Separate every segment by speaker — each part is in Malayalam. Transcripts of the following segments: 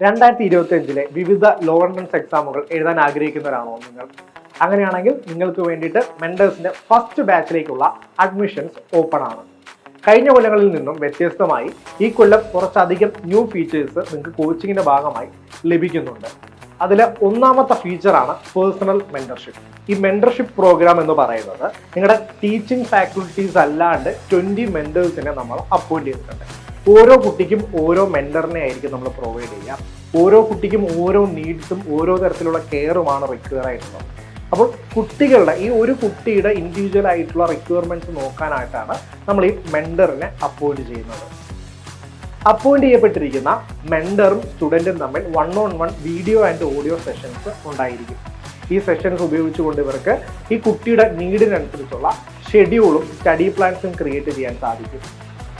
Speaker 1: രണ്ടായിരത്തി ഇരുപത്തി അഞ്ചിലെ വിവിധ ലോ എൻട്രൻസ് എക്സാമുകൾ എഴുതാൻ ആഗ്രഹിക്കുന്നവരാണോ നിങ്ങൾ? അങ്ങനെയാണെങ്കിൽ നിങ്ങൾക്ക് വേണ്ടിയിട്ട് മെൻഡേഴ്സിന്റെ ഫസ്റ്റ് ബാച്ചിലേക്കുള്ള അഡ്മിഷൻസ് ഓപ്പൺ ആണ്. കഴിഞ്ഞ കൊല്ലങ്ങളിൽ നിന്നും വ്യത്യസ്തമായി ഈ കൊല്ലം കുറച്ചധികം ന്യൂ ഫീച്ചേഴ്സ് നിങ്ങൾക്ക് കോച്ചിങ്ങിന്റെ ഭാഗമായി ലഭിക്കുന്നുണ്ട്. അതിലെ ഒന്നാമത്തെ ഫീച്ചറാണ് പേഴ്സണൽ മെന്റർഷിപ്പ് ഈ മെന്റർഷിപ്പ് പ്രോഗ്രാം എന്ന് പറയുന്നത് നിങ്ങളുടെ ടീച്ചിങ് ഫാക്കൽറ്റീസ് അല്ലാണ്ട് ട്വന്റി മെന്റേഴ്സിനെ നമ്മൾ അപ്പോയിന്റ് ചെയ്തിട്ടുണ്ട്. ഓരോ കുട്ടിക്കും ഓരോ മെന്ററിനെ ആയിരിക്കും നമ്മൾ പ്രൊവൈഡ് ചെയ്യുക. ഓരോ കുട്ടിക്കും ഓരോ നീഡ്സും ഓരോ തരത്തിലുള്ള കെയറുമാണ് റിക്വയർ ആയിട്ടുള്ളത്. അപ്പോൾ കുട്ടികളുടെ ഈ ഒരു കുട്ടിയുടെ ഇൻഡിവിജ്വൽ ആയിട്ടുള്ള റിക്വയർമെന്റ്സ് നോക്കാനായിട്ടാണ് നമ്മൾ ഈ മെന്ററിനെ അപ്പോയിന്റ് ചെയ്യുന്നത്. അപ്പോയിന്റ് ചെയ്യപ്പെട്ടിരിക്കുന്ന മെന്ററും സ്റ്റുഡന്റും തമ്മിൽ one on one video and audio sessions ഉണ്ടായിരിക്കും. ഈ സെഷൻസ് ഉപയോഗിച്ചുകൊണ്ട് ഇവർക്ക് ഈ കുട്ടിയുടെ നീഡിനനുസരിച്ചുള്ള ഷെഡ്യൂളും സ്റ്റഡി പ്ലാൻസും ക്രിയേറ്റ് ചെയ്യാൻ സാധിക്കും.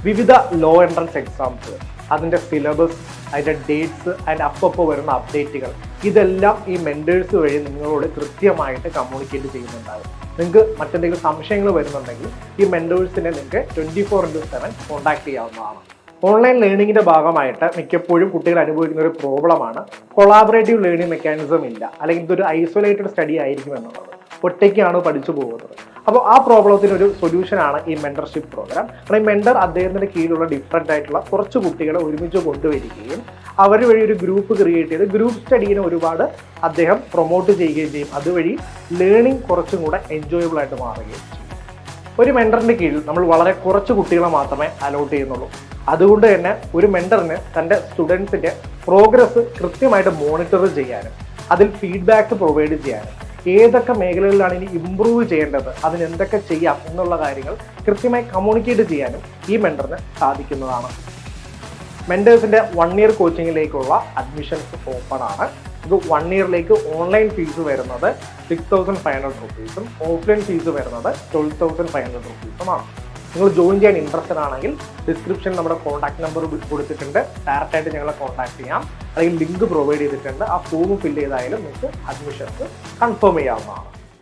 Speaker 1: വിവിധ ലോ എൻട്രൻസ് എക്സാംസ് അതിന്റെ സിലബസ് അതിന്റെ ഡേറ്റ്സ് അതിന്റെ അപ്പപ്പോൾ വരുന്ന അപ്ഡേറ്റുകൾ ഇതെല്ലാം ഈ മെന്റേഴ്സ് വഴി നിങ്ങളോട് കൃത്യമായിട്ട് കമ്മ്യൂണിക്കേറ്റ് ചെയ്യുന്നുണ്ടാകും നിങ്ങൾക്ക് മറ്റെന്തെങ്കിലും സംശയങ്ങൾ വരുന്നുണ്ടെങ്കിൽ ഈ മെന്റേഴ്സിനെ നിങ്ങൾക്ക് twenty four into seven contact ചെയ്യാവുന്നതാണ് ഓൺലൈൻ ലേണിങ്ങിന്റെ ഭാഗമായിട്ട് മിക്കപ്പോഴും കുട്ടികൾ അനുഭവിക്കുന്ന ഒരു പ്രോബ്ലമാണ് കൊളാബറേറ്റീവ് ലേണിംഗ് മെക്കാനിസം ഇല്ല. അല്ലെങ്കിൽ ഇതൊരു ഐസൊലേറ്റഡ് സ്റ്റഡി ആയിരിക്കും എന്നുള്ളത്. ഒറ്റയ്ക്കാണ് പഠിച്ചു പോകുന്നത്. അപ്പോൾ ആ പ്രോബ്ലത്തിന് ഒരു സൊല്യൂഷനാണ് ഈ മെന്റർഷിപ്പ് പ്രോഗ്രാം കാരണം ഈ മെന്റർ അദ്ദേഹത്തിന്റെ കീഴിലുള്ള ഡിഫറെന്റ് ആയിട്ടുള്ള കുറച്ച് കുട്ടികളെ ഒരുമിച്ച് കൊണ്ടുവരികയും അവർ വഴി ഒരു ഗ്രൂപ്പ് ക്രിയേറ്റ് ചെയ്ത് ഗ്രൂപ്പ് സ്റ്റഡീനെ ഒരുപാട് അദ്ദേഹം പ്രൊമോട്ട് ചെയ്യുകയും ചെയ്യും. അതുവഴി ലേണിംഗ് കുറച്ചും കൂടെ എൻജോയബിൾ ആയിട്ട് മാറുകയും ചെയ്യും. ഒരു മെന്ററിന്റെ കീഴിൽ നമ്മൾ വളരെ കുറച്ച് കുട്ടികളെ മാത്രമേ അലോട്ട് ചെയ്യുന്നുള്ളൂ. അതുകൊണ്ട് തന്നെ ഒരു മെന്ററിന് തന്റെ സ്റ്റുഡൻസിന്റെ പ്രോഗ്രസ് കൃത്യമായിട്ട് മോണിറ്റർ ചെയ്യാനും അതിൽ ഫീഡ്ബാക്ക് പ്രൊവൈഡ് ചെയ്യാനും ഏതൊക്കെ മേഖലകളിലാണ് ഇനി ഇമ്പ്രൂവ് ചെയ്യേണ്ടത്? അതിനെന്തൊക്കെ ചെയ്യാം എന്നുള്ള കാര്യങ്ങൾ കൃത്യമായി കമ്മ്യൂണിക്കേറ്റ് ചെയ്യാനും ഈ മെന്ററിന് സാധിക്കുന്നതാണ്. മെന്റേഴ്സിന്റെ വൺ ഇയർ കോച്ചിങ്ങിലേക്കുള്ള അഡ്മിഷൻസ് ഓപ്പൺ ആണ്. ഇത് വൺ ഇയറിലേക്ക് ഓൺലൈൻ ഫീസ് വരുന്നത് സിക്സ് തൗസൻഡ് ഫൈവ് ഹൺഡ്രഡ് റുപ്പീസും ഓഫ്ലൈൻ ഫീസ് വരുന്നത് ട്വൽവ് തൗസൻഡ് ഫൈവ് ഹൺഡ്രഡ് റുപ്പീസുമാണ് നിങ്ങൾ ജോയിൻ ചെയ്യാൻ ഇൻട്രസ്റ്റഡ് ആണെങ്കിൽ ഡിസ്ക്രിപ്ഷൻ നമ്മുടെ കോൺടാക്ട് നമ്പർ കൊടുത്തിട്ടുണ്ട്. ഡയറക്റ്റ് ആയിട്ട് ഞങ്ങളെ കോൺടാക്ട് ചെയ്യാം. അല്ലെങ്കിൽ ലിങ്ക് പ്രൊവൈഡ് ചെയ്തിട്ടുണ്ട്. ആ ഫോം ഫില്ല് ചെയ്തായാലും നിങ്ങൾക്ക് അഡ്മിഷൻസ് കൺഫേം ചെയ്യാവുന്നതാണ്.